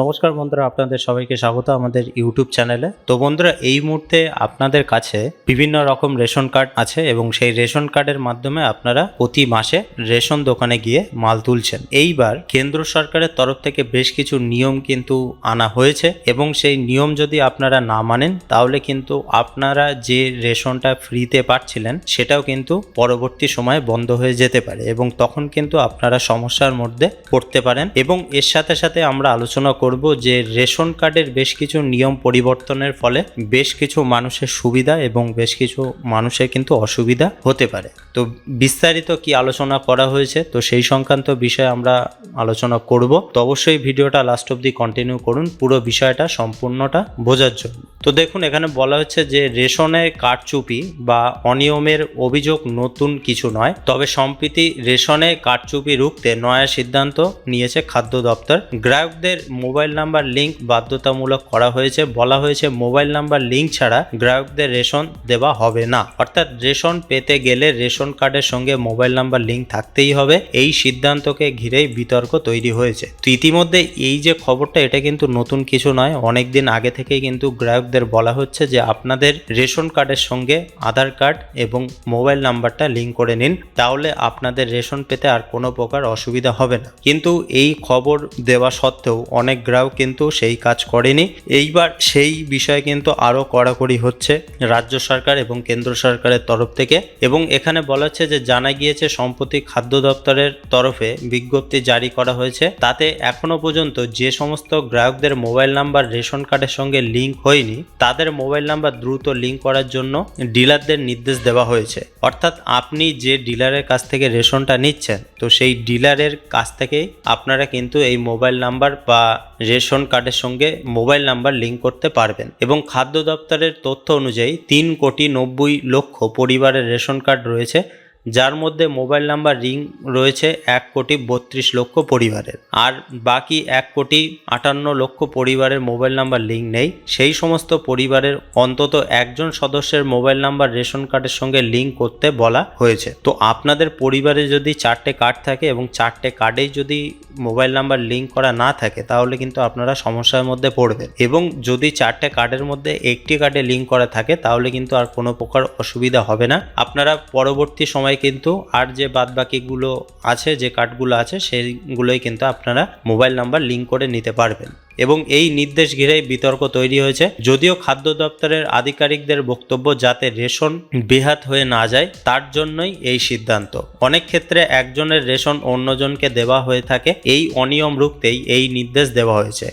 নমস্কার বন্ধুরা, আপনাদের সবাইকে স্বাগত আমাদের ইউটিউব চ্যানেলে। তো বন্ধুরা, এই মুহূর্তে আপনাদের কাছে বিভিন্ন রকম রেশন কার্ড আছে এবং সেই রেশন কার্ডের মাধ্যমে আপনারা প্রতি মাসে রেশন দোকানে গিয়ে মাল তুলছেন। এইবার কেন্দ্র সরকারের তরফ থেকে বেশ কিছু নিয়ম কিন্তু আনা হয়েছে এবং সেই নিয়ম যদি আপনারা না মানেন, তাহলে কিন্তু আপনারা যে রেশনটা ফ্রিতে পাচ্ছিলেন, সেটাও কিন্তু পরবর্তী সময়ে বন্ধ হয়ে যেতে পারে এবং তখন কিন্তু আপনারা সমস্যার মধ্যে পড়তে পারেন এবং এর সাথে সাথে আমরা আলোচনা করব যে রেশন কার্ডের বেশ কিছু নিয়ম পরিবর্তনের ফলে বেশ কিছু মানুষের সুবিধা এবং বেশ কিছু মানুষের কিন্তু অসুবিধা হতে পারে। তো বিস্তারিত কি আলোচনা করা হয়েছে? তো সেই সংক্রান্ত বিষয়ে আমরা আলোচনা করব। তো অবশ্যই ভিডিওটা লাস্ট অবধি কন্টিনিউ করুন। পুরো বিষয়টা সম্পূর্ণটা বোঝার জন্য। তো দেখুন, এখানে বলা হচ্ছে যে রেশনের কারচুপি বা অনিয়মের অভিযোগ নতুন কিছু নয়। তবে সম্প্রতি রেশনে কারচুপি রুখতে নয়া সিদ্ধান্ত নিয়েছে খাদ্য দপ্তর। গ্রাহকদের মোবাইল নাম্বার লিঙ্ক বাধ্যতামূলক করা হয়েছে। বলা হয়েছে, মোবাইল নাম্বার লিঙ্ক ছাড়া গ্রাহকদের রেশন দেওয়া হবে না। অর্থাৎ রেশন পেতে গেলে রেশন কার্ডের সঙ্গে মোবাইল নাম্বার লিঙ্ক থাকতেই হবে। এই সিদ্ধান্তকে ঘিরেই বিতর্ক তৈরি হয়েছে। তো ইতিমধ্যে এই যে খবরটা, এটা কিন্তু নতুন কিছু নয়। অনেক দিন আগে থেকেই কিন্তু গ্রাহকদের বলা হচ্ছে যে, আপনাদের রেশন কার্ডের সঙ্গে আধার কার্ড এবং মোবাইল নাম্বারটা লিঙ্ক করে নিন। তাহলে আপনাদের রেশন পেতে আর কোনো প্রকার অসুবিধা হবে না। কিন্তু এই খবর দেওয়া সত্ত্বেও অনেক গ্রাহক কিন্তু সেই কাজ করেনি। এইবার সেই বিষয়ে কিন্তু আরও কড়াকড়ি হচ্ছে রাজ্য সরকার এবং কেন্দ্র সরকারের তরফ থেকে এবং এখানে বলা হচ্ছে যে জানা গিয়েছে সম্প্রতি খাদ্য দপ্তরের তরফে বিজ্ঞপ্তি জারি করা হয়েছে। তাতে এখনও পর্যন্ত যে সমস্ত গ্রাহকদের মোবাইল নাম্বার, রেশন কার্ডের সঙ্গে লিঙ্ক হয়নি, তাদের মোবাইল নাম্বার দ্রুত লিঙ্ক করার জন্য ডিলারদের নির্দেশ দেওয়া হয়েছে। অর্থাৎ আপনি যে ডিলারের কাছ থেকে রেশনটা নিচ্ছেন, তো সেই ডিলারের কাছ থেকেই আপনারা কিন্তু এই মোবাইল নাম্বার বা রেশন কার্ডের সঙ্গে মোবাইল নাম্বার লিঙ্ক করতে পারবেন এবং খাদ্য দপ্তরের তথ্য অনুযায়ী তিন কোটি নব্বই লক্ষ পরিবারের রেশন কার্ড রয়েছে। যার মধ্যে মোবাইল নাম্বার, রিং রয়েছে এক কোটি বত্রিশ লক্ষ পরিবারের। আর বাকি এক কোটি আটান্ন লক্ষ পরিবারের মোবাইল নাম্বার লিঙ্ক নেই। সেই সমস্ত পরিবারের অন্তত একজন সদস্যের মোবাইল নাম্বার, রেশন কার্ডের সঙ্গে লিঙ্ক করতে বলা হয়েছে। তো আপনাদের পরিবারে যদি চারটে কার্ড থাকে এবং চারটে কার্ডেই যদি মোবাইল নাম্বার, লিঙ্ক করা না থাকে, তাহলে কিন্তু আপনারা সমস্যার মধ্যে পড়বেন। এবং যদি চারটে কার্ডের মধ্যে একটি কার্ডে লিঙ্ক করা থাকে, তাহলে কিন্তু আর কোনো প্রকার অসুবিধা হবে না। আপনারা পরবর্তী সময় কিন্তু আর যে বাদবাকিগুলো আছে, যে কার্ডগুলো আছে, সেইগুলোই কিন্তু আপনারা মোবাইল নাম্বার লিঙ্ক করে নিতে পারবেন। এবং এই নির্দেশ ঘিরেই বিতর্ক তৈরি হয়েছে। যদিও খাদ্য দপ্তরের আধিকারিকদের বক্তব্য যাতে রেশন বেহাত হয়ে না যায়, তার জন্যই এই সিদ্ধান্ত। অনেক ক্ষেত্রে একজনের রেশন অন্যজনকে দেওয়া হয়ে থাকে। এই অনিয়ম রুখতেই এই নির্দেশ দেওয়া হয়েছে।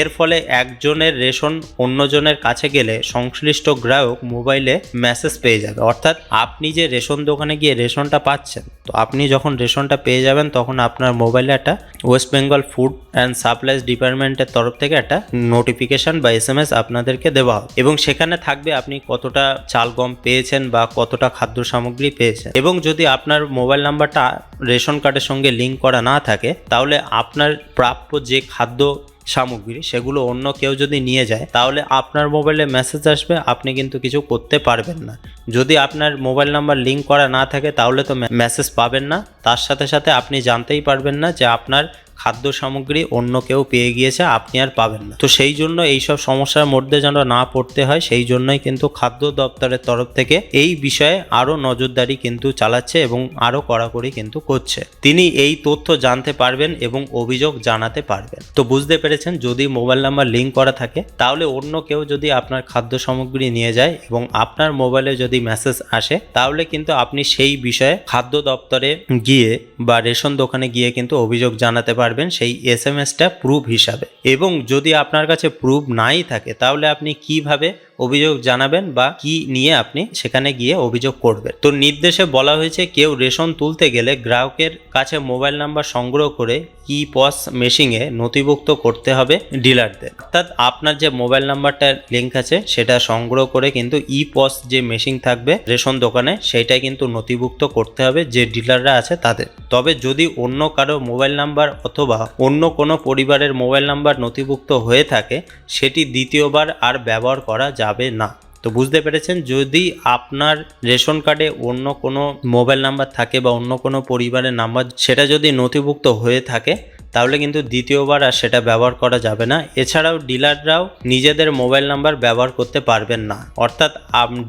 এর ফলে একজনের রেশন অন্যজনের কাছে গেলে সংশ্লিষ্ট গ্রাহক মোবাইলে মেসেজ পেয়ে যাবে। অর্থাৎ আপনি যে রেশন দোকানে গিয়ে রেশনটা পাচ্ছেন, তো আপনি যখন রেশনটা পেয়ে যাবেন, তখন আপনার মোবাইলে একটা West Bengal food and supplies ডিপার্টমেন্টের তরফ থেকে একটা নোটিফিকেশন বা এস এম এস আপনাদেরকে দেওয়া হবে এবং সেখানে থাকবে আপনি কতটা চাল গম পেয়েছেন বা কতটা খাদ্য সামগ্রী পেয়েছেন। এবং যদি আপনার মোবাইল নাম্বারটা রেশন কার্ডের সঙ্গে লিঙ্ক করা না থাকে, তাহলে আপনার প্রাপ্য যে খাদ্য সামগ্রী, সেগুলো অন্য কেউ যদি নিয়ে যায়, তাহলে আপনার মোবাইলে মেসেজ আসবে, আপনি কিন্তু কিছু করতে পারবেন না। যদি আপনার মোবাইল নাম্বার লিঙ্ক করা না থাকে, তাহলে তো মেসেজ পাবেন না। তার সাথে সাথে আপনি জানতেই পারবেন না যে আপনার খাদ্য সামগ্রী অন্য কেউ পেয়ে গিয়েছে, আপনি আর পাবেন না। তো সেই জন্য এইসব সমস্যার মধ্যে যেন না পড়তে হয়, সেই জন্যই কিন্তু খাদ্য দপ্তরের তরফ থেকে এই বিষয়ে আরও নজরদারি কিন্তু চালাচ্ছে এবং আরও কড়াকড়ি কিন্তু করছে। তিনি এই তথ্য জানতে পারবেন এবং অভিযোগ জানাতে পারবেন। তো বুঝতে পেরেছেন, যদি মোবাইল নাম্বার লিঙ্ক করা থাকে, তাহলে অন্য কেউ যদি আপনার খাদ্য সামগ্রী নিয়ে যায় এবং আপনার মোবাইলে যদি মেসেজ আসে, তাহলে কিন্তু আপনি সেই বিষয়ে খাদ্য দপ্তরে গিয়ে বা রেশন দোকানে গিয়ে কিন্তু অভিযোগ জানাতে পারবেন। সেই এস এম এসটা প্রুফ হিসাবে। এবং যদি আপনার কাছে প্রুফ নাই থাকে, তাহলে আপনি কীভাবে অভিযোগ জানাবেন বা কি নিয়ে আপনি সেখানে গিয়ে অভিযোগ করবেন। তো নির্দেশে বলা হয়েছে কেউ রেশন তুলতে গেলে গ্রাহকের কাছে মোবাইল নাম্বার সংগ্রহ করে ই পস মেশিনে নথিভুক্ত করতে হবে ডিলারদের। অর্থাৎ আপনার যে মোবাইল নাম্বারটা লিঙ্ক আছে সেটা সংগ্রহ করে কিন্তু ই পস যে মেশিন থাকবে রেশন দোকানে সেইটাই কিন্তু নথিভুক্ত করতে হবে যে ডিলাররা আছে তাদের। তবে যদি অন্য কারও মোবাইল নাম্বার অথবা অন্য কোনো পরিবারের মোবাইল নাম্বার নথিভুক্ত হয়ে থাকে, সেটি দ্বিতীয়বার আর ব্যবহার করা যাবে না। তো বুঝতে পেরেছেন, যদি আপনার রেশন কার্ডে অন্য কোনো মোবাইল নাম্বার থাকে বা অন্য কোনো পরিবারের নাম্বার, সেটা যদি নথিভুক্ত হয়ে থাকে তাহলে কিন্তু দ্বিতীয়বার আর সেটা ব্যবহার করা যাবে না। এছাড়াও ডিলাররাও নিজেদের মোবাইল নাম্বার ব্যবহার করতে পারবেন না। অর্থাৎ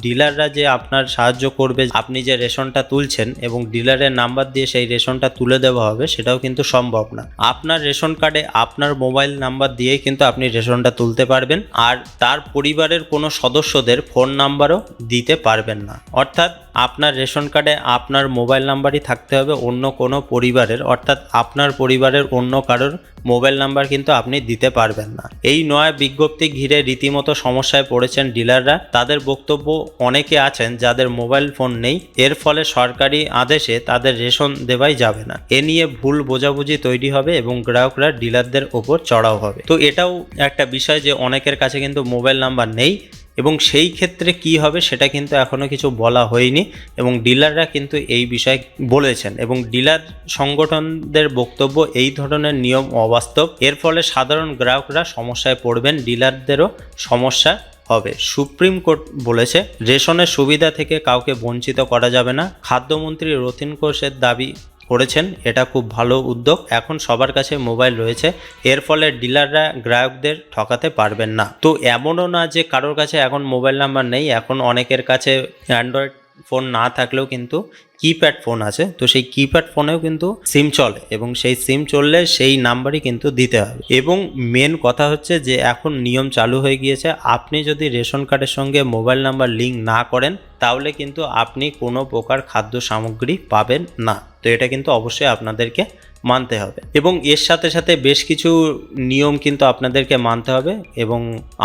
ডিলাররা যে আপনার সাহায্য করবে, আপনি যে রেশনটা তুলছেন এবং ডিলারের নাম্বার দিয়ে সেই রেশনটা তুলে দেওয়া হবে, সেটাও কিন্তু সম্ভব না। আপনার রেশন কার্ডে আপনার মোবাইল নাম্বার দিয়েই কিন্তু আপনি রেশনটা তুলতে পারবেন আর তার পরিবারের কোনো সদস্যদের ফোন নাম্বারও দিতে পারবেন না। অর্থাৎ আপনার রেশন কার্ডে আপনার মোবাইল নাম্বারই থাকতে হবে অন্য কোনো পরিবারের, অর্থাৎ আপনার পরিবারের অন্য কারোর মোবাইল নাম্বার কিন্তু আপনি দিতে পারবেন না। এই নয়া বিজ্ঞপ্তি ঘিরে রীতিমতো সমস্যায় পড়েছেন ডিলাররা। তাদের বক্তব্য অনেকে আছেন যাদের মোবাইল ফোন নেই, এর ফলে সরকারি আদেশে তাদের রেশন দেওয়াই যাবে না। এ নিয়ে ভুল বোঝাবুঝি তৈরি হবে এবং গ্রাহকরা ডিলারদের ওপর চড়াও হবে। তো এটাও একটা বিষয় যে অনেকের কাছে কিন্তু মোবাইল নাম্বার নেই। এবং সেই ক্ষেত্রে কি হবে সেটা কিন্তু এখনও কিছু বলা হয়নি এবং ডিলাররা কিন্তু এই বিষয়ে বলেছেন এবং ডিলার সংগঠনদের বক্তব্য এই ধরনের নিয়ম অবাস্তব। এর ফলে সাধারণ গ্রাহকরা সমস্যায় পড়বেন, ডিলারদেরও সমস্যা হবে। সুপ্রিম কোর্ট বলেছে, রেশনের সুবিধা থেকে কাউকে বঞ্চিত করা যাবে না। খাদ্যমন্ত্রী রথিন ঘোষের দাবি করেছেন, এটা খুব ভালো উদ্যোগ। এখন সবার কাছে মোবাইল রয়েছে। এর ফলে ডিলাররা গ্রাহকদের ঠকাতে পারবেন না। তো এমনও না যে কারোর কাছে এখন মোবাইল নাম্বার নেই, এখন অনেকের কাছে অ্যান্ড্রয়েড ফোন না থাকলেও কিন্তু কিপ্যাড ফোন আছে। তো সেই কিপ্যাড ফোনেও কিন্তু সিম চলে এবং সেই সিম চললে সেই নাম্বারই কিন্তু দিতে হবে এবং মেন কথা হচ্ছে যে এখন নিয়ম চালু হয়ে গিয়েছে। আপনি যদি রেশন কার্ডের সঙ্গে মোবাইল নাম্বার লিঙ্ক না করেন তাহলে কিন্তু আপনি কোনো প্রকার খাদ্য সামগ্রী পাবেন না। তো এটা কিন্তু অবশ্যই আপনাদেরকে মানতে হবে। এবং এর সাথে সাথে বেশ কিছু নিয়ম কিন্তু আপনাদেরকে মানতে হবে এবং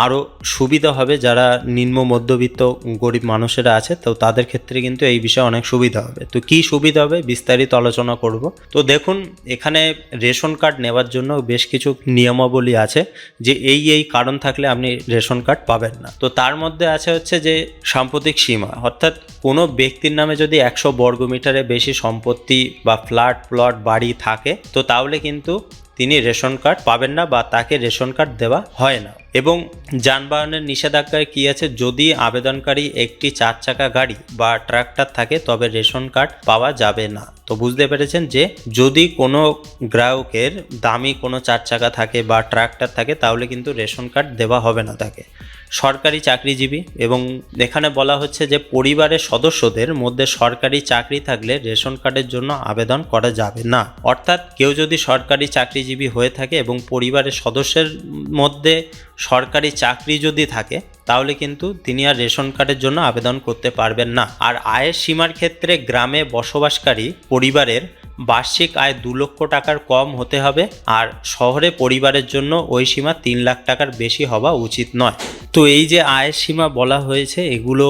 আরও সুবিধা হবে যারা নিম্ন মধ্যবিত্ত গরিব মানুষেরা আছে, তো তাদের ক্ষেত্রে কিন্তু এই বিষয়ে অনেক সুবিধা হবে। তো কি সুবিধা হবে বিস্তারিত আলোচনা করব। তো দেখুন, এখানে রেশন কার্ড নেওয়ার জন্য বেশ কিছু নিয়মাবলী আছে যে এই এই কারণ থাকলে আপনি রেশন কার্ড পাবেন না। তো তার মধ্যে আছে হচ্ছে যে সাম্প্রতিক সীমা। অর্থাৎ কোনো ব্যক্তির নামে যদি একশো বর্গমিটারে বেশি সম্পত্তি বা ফ্ল্যাট, প্লট, বাড়ি থাকে তো তাহলে কিন্তু তিনি রেশন কার্ড পাবেন না বা তাকে রেশন কার্ড দেওয়া হয় না। এবং যানবাহনের নিষেধাজ্ঞায় কী আছে? যদি আবেদনকারী একটি চার চাকা গাড়ি বা ট্রাক্টর থাকে, তবে রেশন কার্ড পাওয়া যাবে না। তো বুঝতে পেরেছেন যে, যদি কোনো গ্রাহকের দামি কোনো চার চাকা থাকে বা ট্রাক্টর থাকে, তাহলে কিন্তু রেশন কার্ড দেওয়া হবে না তাকে। সরকারি চাকরিজীবী এবং এখানে বলা হচ্ছে যে, পরিবারের সদস্যদের মধ্যে সরকারি চাকরি থাকলে রেশন কার্ডের জন্য আবেদন করা যাবে না। অর্থাৎ কেউ যদি সরকারি চাকরিজীবী হয়ে থাকে এবং পরিবারের সদস্যের মধ্যে সরকারি চাকরি যদি থাকে, তাহলে কিন্তু তিনি আর রেশন কার্ডের জন্য আবেদন করতে পারবেন না। আর আয়ের সীমার ক্ষেত্রে গ্রামে বসবাসকারী পরিবারের বার্ষিক আয় দু লক্ষ টাকার কম হতে হবে আর শহরে পরিবারের জন্য ওই সীমা তিন লাখ টাকার বেশি হওয়া উচিত নয়। তো এই যে আয়ের সীমা বলা হয়েছে, এগুলো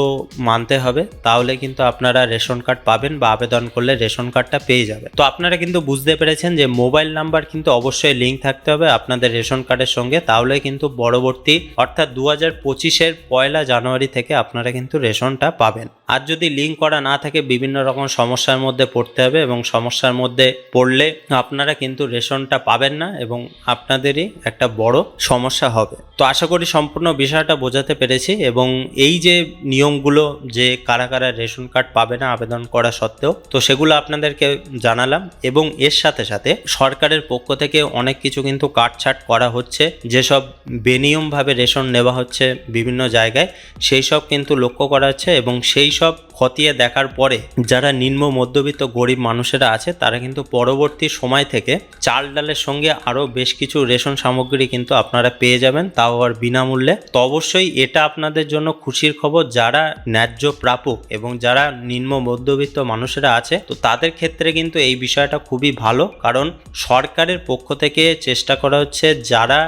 মানতে হবে। তাহলে কিন্তু আপনারা রেশন কার্ড পাবেন বা আবেদন করলে রেশন কার্ডটা পেয়ে যাবে তো আপনারা কিন্তু বুঝতে পেরেছেন যে মোবাইল নাম্বার কিন্তু অবশ্যই লিঙ্ক থাকতে হবে আপনাদের রেশন কার্ডের সঙ্গে। তাহলে কিন্তু পরবর্তী, অর্থাৎ দু হাজার পঁচিশের পয়লা জানুয়ারি থেকে আপনারা কিন্তু রেশনটা পাবেন। আর যদি লিঙ্ক করা না থাকে, বিভিন্ন রকম সমস্যার মধ্যে পড়তে হবে এবং সমস্যার মধ্যে পড়লে আপনারা কিন্তু রেশনটা পাবেন না এবং আপনাদেরই একটা বড় সমস্যা হবে। তো আশা করি সম্পূর্ণ বিষয়টা বোঝাতে পেরেছি এবং এই যে নিয়মগুলো যে কারা কারা রেশন কার্ড পাবে না আবেদন করা সত্ত্বেও, তো সেগুলো আপনাদেরকে জানালাম এবং এর সাথে সাথে সরকারের পক্ষ থেকে অনেক কিছু কিন্তু কাটছাট করা হচ্ছে। যেসব বেনিয়মভাবে রেশন নেওয়া হচ্ছে বিভিন্ন জায়গায়, সেই সব কিন্তু লক্ষ্য করা হচ্ছে এবং সেই সব খতিয়ে দেখার পরে যারা নিম্ন মধ্যবিত্ত গরিব মানুষেরা আছে, তারা কিন্তু পরবর্তী সময় থেকে চাল ডালের সঙ্গে আরও বেশ কিছু রেশন সামগ্রী কিন্তু আপনারা পেয়ে যাবেন, তাও আর বিনামূল্যে। তো অবশ্যই এটা আপনাদের জন্য খুশির খবর, যারা ন্যায্য প্রাপক এবং যারা নিম্ন মধ্যবিত্ত মানুষেরা আছে, তো তাদের ক্ষেত্রে কিন্তু এই বিষয়টা খুবই ভালো। কারণ সরকারের পক্ষ থেকে চেষ্টা করা হচ্ছে, যারা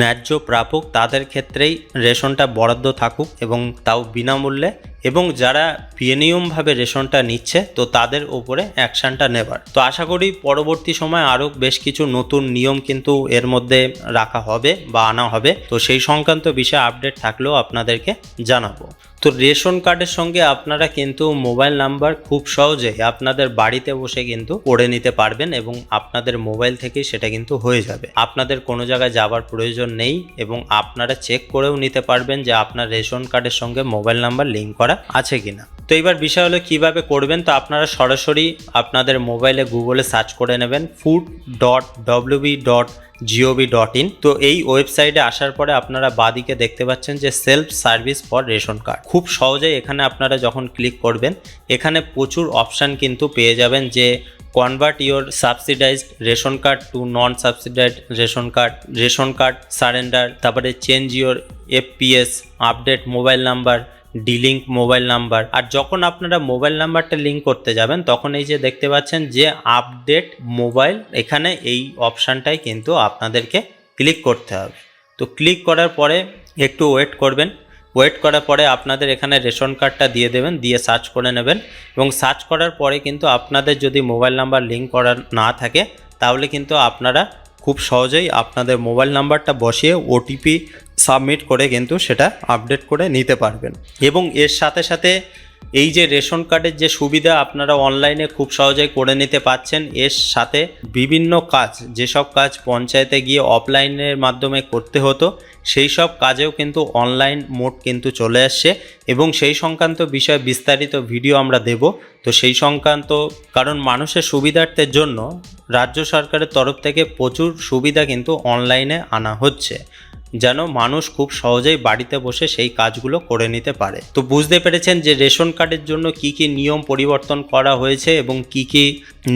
ন্যায্য প্রাপক, তাদের ক্ষেত্রেই রেশনটা বরাদ্দ থাকুক এবং তাও বিনামূল্যে। এবং যারা পিএনিয়মভাবে রেশনটা নিচ্ছে, তো তাদের ওপরে অ্যাকশানটা নেবার। তো আশা করি পরবর্তী সময় আরও বেশ কিছু নতুন নিয়ম কিন্তু এর মধ্যে রাখা হবে বা আনা হবে। তো সেই সংক্রান্ত বিষয়ে আপডেট থাকলেও আপনাদেরকে জানাব। তো রেশন কার্ডের সঙ্গে আপনারা কিন্তু মোবাইল নাম্বার খুব সহজেই আপনাদের বাড়িতে বসে কিন্তু করে নিতে পারবেন এবং আপনাদের মোবাইল থেকেই সেটা কিন্তু হয়ে যাবে। আপনাদের কোনো জায়গায় যাবার প্রয়োজন নেই এবং আপনারা চেক করেও নিতে পারবেন যে আপনার রেশন কার্ডের সঙ্গে মোবাইল নাম্বার লিঙ্ক করা আছে কিনা। তো এবার বিষয় হলো কীভাবে করবেন, তো আপনারা সরাসরি আপনাদের মোবাইলে গুগলে সার্চ করে নেবেন food dot W B dot G O V dot in তো এই ওয়েবসাইটে আসার পরে আপনারা বাদিকে দেখতে পাচ্ছেন যে self service for ration card খুব সহজেই এখানে আপনারা যখন ক্লিক করবেন, এখানে প্রচুর অপশান কিন্তু পেয়ে যাবেন যে convert your subsidised ration card to non subsidised ration card ration card surrender তারপরে change your F P S update mobile number delink mobile number আর যখন আপনারা মোবাইল নাম্বারটা লিঙ্ক করতে যাবেন, তখন এই যে দেখতে পাচ্ছেন যে আপডেট মোবাইল এখানে এই অপশানটাই কিন্তু আপনাদেরকে ক্লিক করতে হবে। তো ক্লিক করার পরে একটু ওয়েট করবেন। ওয়েট করার পরে আপনাদের এখানে রেশন কার্ডটা দিয়ে দেবেন, দিয়ে সার্চ করে নেবেন। এবং সার্চ করার পরে কিন্তু আপনাদের যদি মোবাইল নাম্বার লিঙ্ক করা না থাকে, তাহলে কিন্তু আপনারা খুব সহজেই আপনাদের মোবাইল নাম্বারটা বসিয়ে ওটিপি সাবমিট করে কিন্তু সেটা আপডেট করে নিতে পারবেন। এবং এর সাথে সাথে এই যে রেশন কার্ডের যে সুবিধা আপনারা অনলাইনে খুব সহজেই করে নিতে পাচ্ছেন এর সাথে বিভিন্ন কাজ, যেসব কাজ পঞ্চায়েতে গিয়ে অফলাইনের মাধ্যমে করতে হতো, সেই সব কাজেও কিন্তু অনলাইন মোড কিন্তু চলে আসছে। এবং সেই সংক্রান্ত বিষয়ে বিস্তারিত ভিডিও আমরা দেব। তো সেই সংক্রান্ত কারণ মানুষের সুবিধার্থের জন্য রাজ্য সরকারের তরফ থেকে প্রচুর সুবিধা কিন্তু অনলাইনে আনা হচ্ছে। যেন মানুষ খুব সহজেই বাড়িতে বসে সেই কাজগুলো করে নিতে পারে। তো বুঝতে পেরেছেন যে রেশন কার্ডের জন্য কি কি নিয়ম পরিবর্তন করা হয়েছে এবং কি কি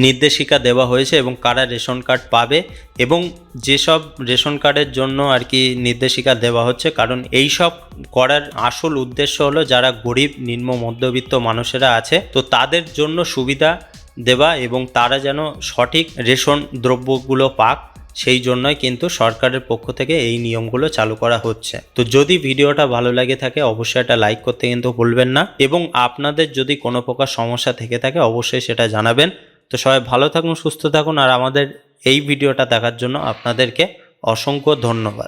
নির্দেশিকা দেওয়া হয়েছে এবং কারা রেশন কার্ড পাবে এবং যেসব রেশন কার্ডের জন্য আর কি নির্দেশিকা দেওয়া হচ্ছে, কারণ এই সব করার আসল উদ্দেশ্য হলো যারা গরিব, নিম্ন, মধ্যবিত্ত মানুষেরা আছে, তো তাদের জন্য সুবিধা দেওয়া এবং তারা যেন সঠিক রেশন দ্রব্যগুলো পাক। সেই জন্যই কিন্তু সরকারের পক্ষ থেকে এই নিয়মগুলো চালু করা হচ্ছে। তো যদি ভিডিওটা ভালো লাগে থাকে, অবশ্যই এটা লাইক করতে কিন্তু ভুলবেন না। এবং আপনাদের যদি কোনো প্রকার সমস্যা থেকে থাকে, অবশ্যই সেটা জানাবেন। তো সবাই ভালো থাকুন, সুস্থ থাকুন। আর আমাদের এই ভিডিওটা দেখার জন্য আপনাদেরকে অসংখ্য ধন্যবাদ।